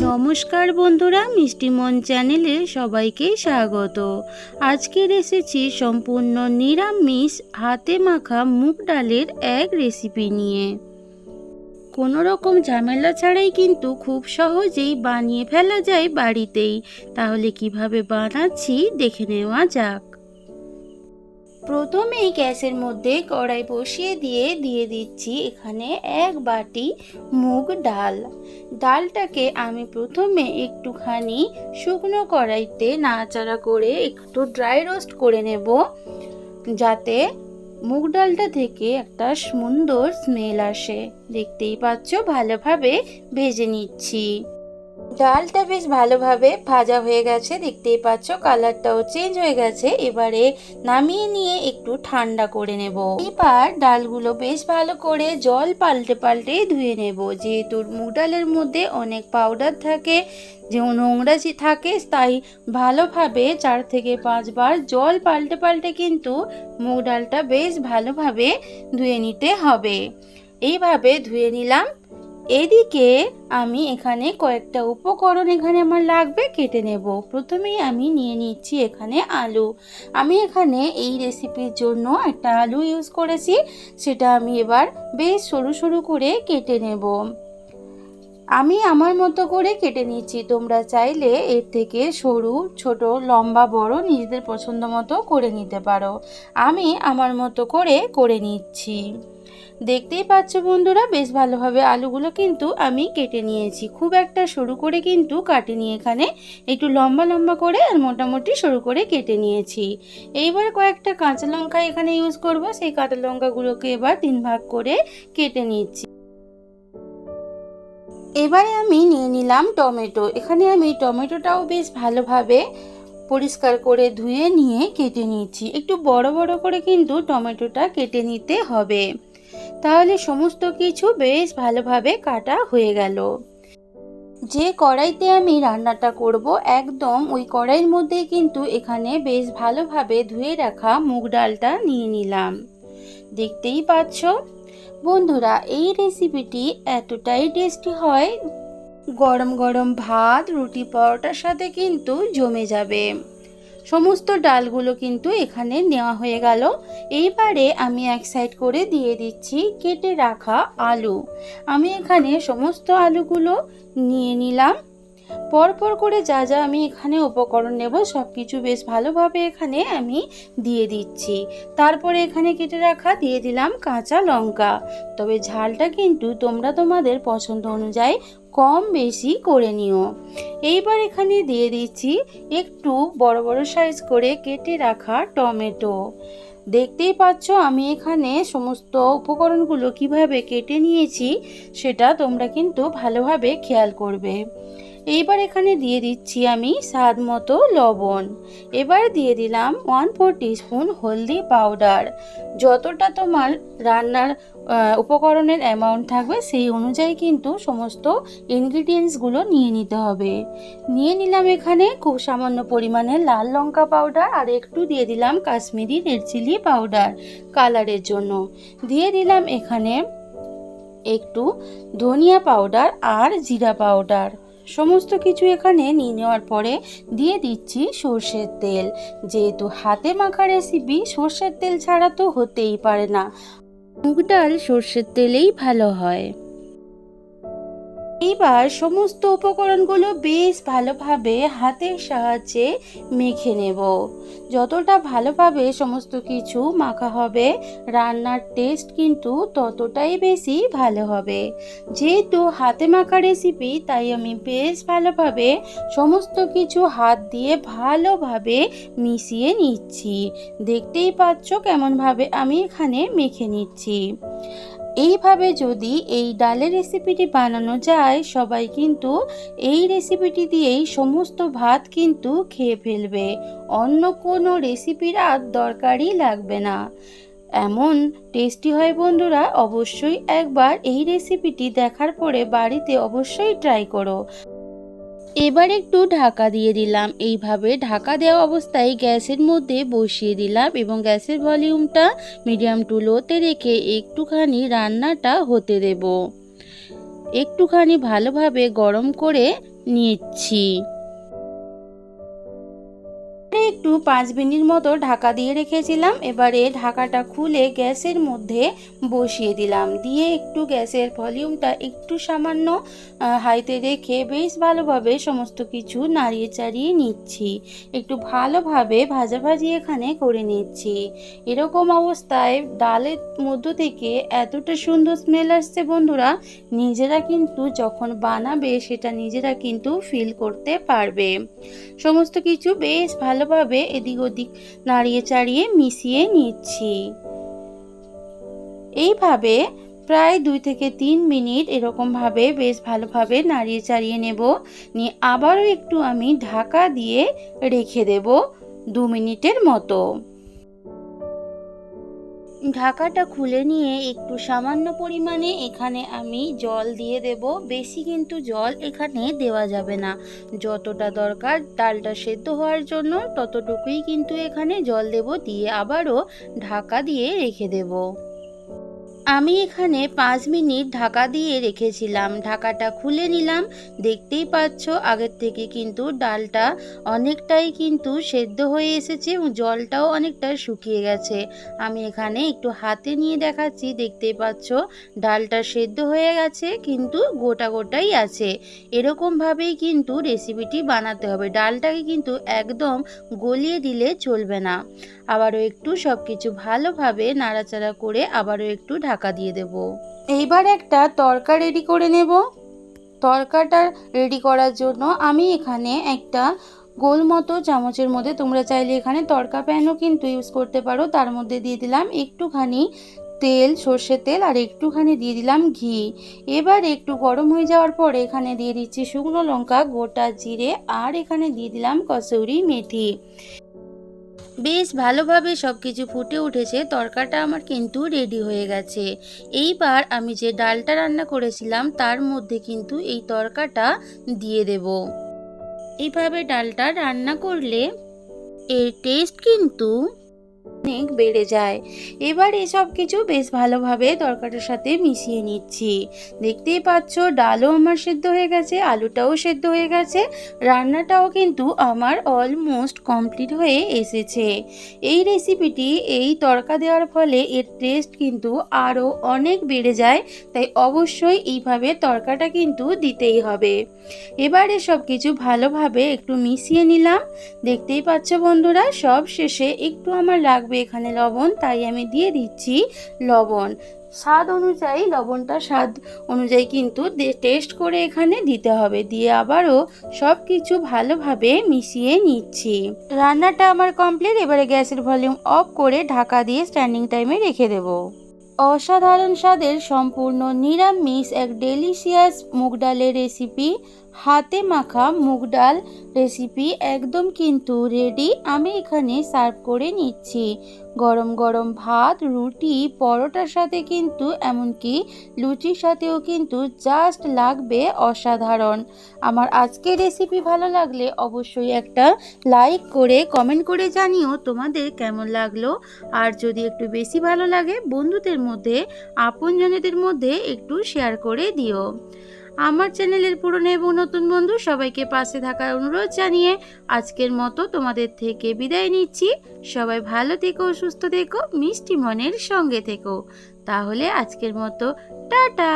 নমস্কার বন্ধুরা মিষ্টিমন চ্যানেলে সবাইকে স্বাগত। আজকের এসেছি সম্পূর্ণ নিরামিষ, হাতে মাখা মুগ ডালের এক রেসিপি নিয়ে। কোনো রকম ঝামেলা ছাড়াই কিন্তু খুব সহজেই বানিয়ে ফেলা যায় বাড়িতেই। তাহলে কীভাবে বানাচ্ছি দেখে নেওয়া যাক। প্রথমেই গ্যাসের মধ্যে কড়াই বসিয়ে দিয়ে দিয়ে দিচ্ছি এখানে এক বাটি মুগ ডাল। ডালটাকে আমি প্রথমে একটুখানি শুকনো কড়াইতে নাড়াচাড়া করে একটু ড্রাই রোস্ট করে নেব, যাতে মুগ ডালটা থেকে একটা সুন্দর স্মেল আসে। দেখতেই পাচ্ছ, ভালোভাবে ভেজে নিচ্ছি। ডালটা বেশ ভালোভাবে ভাজা হয়ে গেছে, দেখতেই পাচ্ছ কালারটাও চেঞ্জ হয়ে গেছে। এবারে নামিয়ে নিয়ে একটু ঠান্ডা করে নেব। এবার ডালগুলো বেশ ভালো করে জল পাল্টে পাল্টে ধুয়ে নেব। যেহেতু মুগ ডালের মধ্যে অনেক পাউডার থাকে যে নোংরা থাকে, তাই ভালোভাবে চার থেকে পাঁচবার জল পাল্টে পাল্টে কিন্তু মুগ ডালটা বেশ ভালোভাবে ধুয়ে নিতে হবে। এইভাবে ধুয়ে নিলাম। এদিকে আমি এখানে কয়েকটা উপকরণ এখানে আমার লাগবে, কেটে নেব। প্রথমেই আমি নিয়ে নিচ্ছি এখানে আলু। আমি এখানে এই রেসিপির জন্য একটা আলু ইউজ করেছি, সেটা আমি এবার বেশ সরু সরু করে কেটে নেব। আমি আমার মতো করে কেটে নিচ্ছি। তোমরা চাইলে এর থেকে সরু, ছোট, লম্বা, বড় নিজেদের পছন্দ মতো করে নিতে পারো। আমি আমার মতো করে করে নিচ্ছি। দেখতেই পাচ্ছ বন্ধুরা, বেশ ভালোভাবে আলুগুলো কিন্তু আমি কেটে নিয়েছি। খুব একটা সরু করে কিন্তু কাটিনি এখানে। একটু লম্বা লম্বা করে আর মোটামুটি সরু করে কেটে নিয়েছি। এইবার কয়েকটা কাঁচা লঙ্কা এখানে ইউজ করব। সেই কাঁচা লঙ্কাগুলোকে এবার তিন ভাগ করে কেটে নিচ্ছি। এবারে আমি নিয়ে নিলাম টমেটো। এখানে আমি টমেটোটাও বেশ ভালোভাবে পরিষ্কার করে ধুয়ে নিয়ে কেটে নিচ্ছি একটু বড় বড় করে কিন্তু টমেটোটা কেটে নিতে হবে। তাহলে সমস্ত কিছু বেশ ভালোভাবে কাটা হয়ে গেল। যে কড়াইতে আমি রান্নাটা করব, একদম ওই কড়াইয়ের মধ্যে কিন্তু এখানে বেশ ভালোভাবে ধুয়ে রাখা মুগ ডালটা নিয়ে নিলাম। দেখতেই পাচ্ছ? বন্ধুরা, এই রেসিপিটি এতটাই টেস্টি হয়। গরম গরম ভাত, রুটি পরোটার সাথে কিন্তু জমে যাবে। সমস্ত ডালগুলো কিন্তু এখানে নেওয়া হয়ে গেল। এইবারে আমি এক সাইড করে দিয়ে দিচ্ছি কেটে রাখা আলু। আমি এখানে সমস্ত আলুগুলো নিয়ে নিলাম। পরপর করে যা যা আমি এখানে উপকরণ নেব সব কিছু বেশ ভালোভাবে এখানে আমি দিয়ে দিচ্ছি। তারপরে এখানে কেটে রাখা দিয়ে দিলাম কাঁচা লঙ্কা। তবে ঝালটা কিন্তু তোমরা তোমাদের পছন্দ অনুযায়ী কম বেশি করে নিও। এইবার এখানে দিয়ে দিচ্ছি একটু বড় বড় সাইজ করে কেটে রাখা টমেটো। দেখতেই পাচ্ছ আমি এখানে সমস্ত উপকরণগুলো কীভাবে কেটে নিয়েছি, সেটা তোমরা কিন্তু ভালোভাবে খেয়াল করবে। এইবার এখানে দিয়ে দিচ্ছি আমি স্বাদ মতো লবণ। এবার দিয়ে দিলাম ওয়ান ফোর টিস্পুন হলদি পাউডার যতটা তোমার রান্নার উপকরণের অ্যামাউন্ট থাকবে সেই অনুযায়ী কিন্তু সমস্ত ইনগ্রিডিয়েন্টসগুলো নিয়ে নিতে হবে। নিয়ে নিলাম এখানে খুব সামান্য পরিমাণে লাল লঙ্কা পাউডার আর একটু দিয়ে দিলাম কাশ্মীরি রেড চিলি পাউডার কালারের জন্য। দিয়ে দিলাম এখানে একটু ধনিয়া পাউডার আর জিরা পাউডার সমস্ত কিছু এখানে নিয়ে নেওয়ার পরে দিয়ে দিচ্ছি সর্ষের তেল। যেহেতু হাতে মাখা রেসিপি সর্ষের তেল ছাড়া তো হতেই পারে না। মুগ ডাল সর্ষের তেলেই ভালো হয়। এবার সমস্ত উপকরণগুলো বেশ ভালোভাবে হাতের সাহায্যে মেখে নেব। যতটা ভালোভাবে সমস্ত কিছু মাখা হবে, রান্নার টেস্ট কিন্তু ততটাই বেশি ভালো হবে। যেহেতু হাতে মাখা রেসিপি তাই আমি বেশ ভালোভাবে সমস্ত কিছু হাত দিয়ে ভালোভাবে মিশিয়ে নিচ্ছি। দেখতেই পাচ্ছ কেমনভাবে আমি এখানে মেখে নিচ্ছি। এইভাবে যদি এই ডালের রেসিপিটি বানানো যায়, সবাই কিন্তু এই রেসিপিটি দিয়েই সমস্ত ভাত কিন্তু খেয়ে ফেলবে। অন্য কোনো রেসিপির আর দরকারই লাগবে না। এমন টেস্টি হয় বন্ধুরা, অবশ্যই একবার এই রেসিপিটি দেখার পরে বাড়িতে অবশ্যই ট্রাই করো। এবার একটু ঢাকা দিয়ে দিলাম। এইভাবে ঢাকা দেওয়া অবস্থায় গ্যাসের মধ্যে বসিয়ে দিলাম এবং গ্যাসের ভলিউমটা মিডিয়াম টু লোতে রেখে একটুখানি রান্নাটা হতে দেব। একটুখানি ভালোভাবে গরম করে নিচ্ছি। একটু পাঁচ মিনিট মতো ঢাকা দিয়ে রেখেছিলাম। এবারে ঢাকাটা খুলে গ্যাসের মধ্যে বসিয়ে দিলাম। দিয়ে একটু গ্যাসের ভলিউমটা একটু সামান্য হাইতে রেখে বেশ ভালোভাবে সমস্ত কিছু নাড়িয়ে চাড়িয়ে নিচ্ছি। একটু ভালোভাবে ভাজাভাজি এখানে করে নিচ্ছি। এরকম অবস্থায় ডালের মধ্য থেকে এতটা সুন্দর স্মেল আসছে বন্ধুরা, নিজেরা কিন্তু যখন বানাবে সেটা নিজেরা কিন্তু ফিল করতে পারবে। সমস্ত কিছু বেশ ভালোভাবে এদিক ওদিক নাড়িয়ে চাড়িয়ে মিশিয়ে নিচ্ছি। এইভাবে প্রায় দুই থেকে তিন মিনিট এরকমভাবে বেশ ভালোভাবে নাড়িয়ে চাড়িয়ে নেব। নিয়ে আবারও একটু আমি ঢাকা দিয়ে রেখে দেব দু মিনিটের মতো। ঢাকাটা খুলে নিয়ে একটু সামান্য পরিমাণে এখানে আমি জল দিয়ে দেব। বেশি কিন্তু জল এখানে দেওয়া যাবে না। যতটা দরকার ডালটা সেদ্ধ হওয়ার জন্য ততটুকুই কিন্তু এখানে জল দেব। দিয়ে আবারও ঢাকা দিয়ে রেখে দেব। আমি এখানে পাঁচ মিনিট ঢাকা দিয়ে রেখেছিলাম। ঢাকাটা খুলে নিলাম। দেখতেই পাচ্ছ, আগের থেকে কিন্তু ডালটা অনেকটাই কিন্তু সেদ্ধ হয়ে এসেছে এবং জলটাও অনেকটা শুকিয়ে গেছে। আমি এখানে একটু হাতে নিয়ে দেখাচ্ছি। দেখতেই পাচ্ছ, ডালটা সেদ্ধ হয়ে গেছে, কিন্তু গোটা গোটাই আছে। এরকমভাবেই কিন্তু রেসিপিটি বানাতে হবে। ডালটাকে কিন্তু একদম গলিয়ে দিলে চলবে না। আবারও একটু সব কিছু ভালোভাবে নাড়াচাড়া করে আবারও একটু ঢাকা দিয়ে দেব। এইবার একটা তরকা রেডি করে নেব। তরকাটা রেডি করার জন্য আমি এখানে একটা গোল মতো চামচের মধ্যে, তোমরা চাইলে এখানে তরকা প্যানও কিন্তু ইউজ করতে পারো। তার মধ্যে দিয়ে দিলাম একটুখানি তেল, সর্ষের তেল, আর একটুখানি দিয়ে দিলাম ঘি। এবার একটু গরম হয়ে যাওয়ার পর এখানে দিয়ে দিচ্ছি শুকনো লঙ্কা, গোটা জিরে, আর এখানে দিয়ে দিলাম কসৌরি মেথি। বেশ ভালোভাবে সব কিছু ফুটে উঠেছে, তরকাটা আমার কিন্তু রেডি হয়ে গেছে। এইবার আমি যে ডালটা রান্না করেছিলাম, তার মধ্যে কিন্তু এই তরকাটা দিয়ে দেব। এইভাবে ডালটা রান্না করলে এর টেস্ট কিন্তু অনেক বেড়ে যায়। এবার এসব কিছু বেশ ভালোভাবে তরকাটার সাথে মিশিয়ে নিচ্ছি। দেখতেই পাচ্ছ, ডালও আমার সেদ্ধ হয়ে গেছে, আলুটাও সেদ্ধ হয়ে গেছে। রান্নাটাও কিন্তু আমার অলমোস্ট কমপ্লিট হয়ে এসেছে। এই রেসিপিটি এই তরকা দেওয়ার ফলে এর টেস্ট কিন্তু আরও অনেক বেড়ে যায়, তাই অবশ্যই এইভাবে তরকাটা কিন্তু দিতেই হবে। এবারে সব কিছু ভালোভাবে একটু মিশিয়ে নিলাম। দেখতেই পাচ্ছ বন্ধুরা, সব শেষে একটু আমার লাগবে এখানে লবণ, তাই আমি দিয়ে দিচ্ছি লবণ। স্বাদ অনুযায়ী লবণটা স্বাদ অনুযায়ী কিন্তু টেস্ট করে এখানে দিতে হবে। দিয়ে আবারও সব কিছু ভালোভাবে মিশিয়ে নিচ্ছি। রান্নাটা আমার কমপ্লিট এবারে গ্যাসের ভলিউম অফ করে ঢাকা দিয়ে স্ট্যান্ডিং টাইমে রেখে দেবো। অসাধারণ স্বাদের সম্পূর্ণ নিরামিষ এক ডেলিশিয়াস মুগ ডালের রেসিপি হাতে মাখা মুগ ডাল রেসিপি একদম কিন্তু রেডি আমি এখানে সার্ভ করে নিচ্ছি। গরম গরম ভাত, রুটি, পরোটার সাথে কিন্তু, এমনকি লুচির সাথেও কিন্তু জাস্ট লাগবে অসাধারণ। আমার আজকের রেসিপি ভালো লাগলে অবশ্যই একটা লাইক করে কমেন্ট করে জানিও তোমাদের কেমন লাগল। আর যদি একটু বেশি ভালো লাগে, বন্ধুদের মধ্যে, আপনজনেদের মধ্যে একটু শেয়ার করে দিও। আমার চ্যানেলের পুরনো এবং নতুন বন্ধু সবাইকে পাশে থাকার অনুরোধ জানিয়ে আজকের মতো তোমাদের থেকে বিদায় নিচ্ছি। সবাই ভালো থেকো, সুস্থ থেকো, মিষ্টি মনের সঙ্গে থেকো। তাহলে আজকের মতো, টাটা!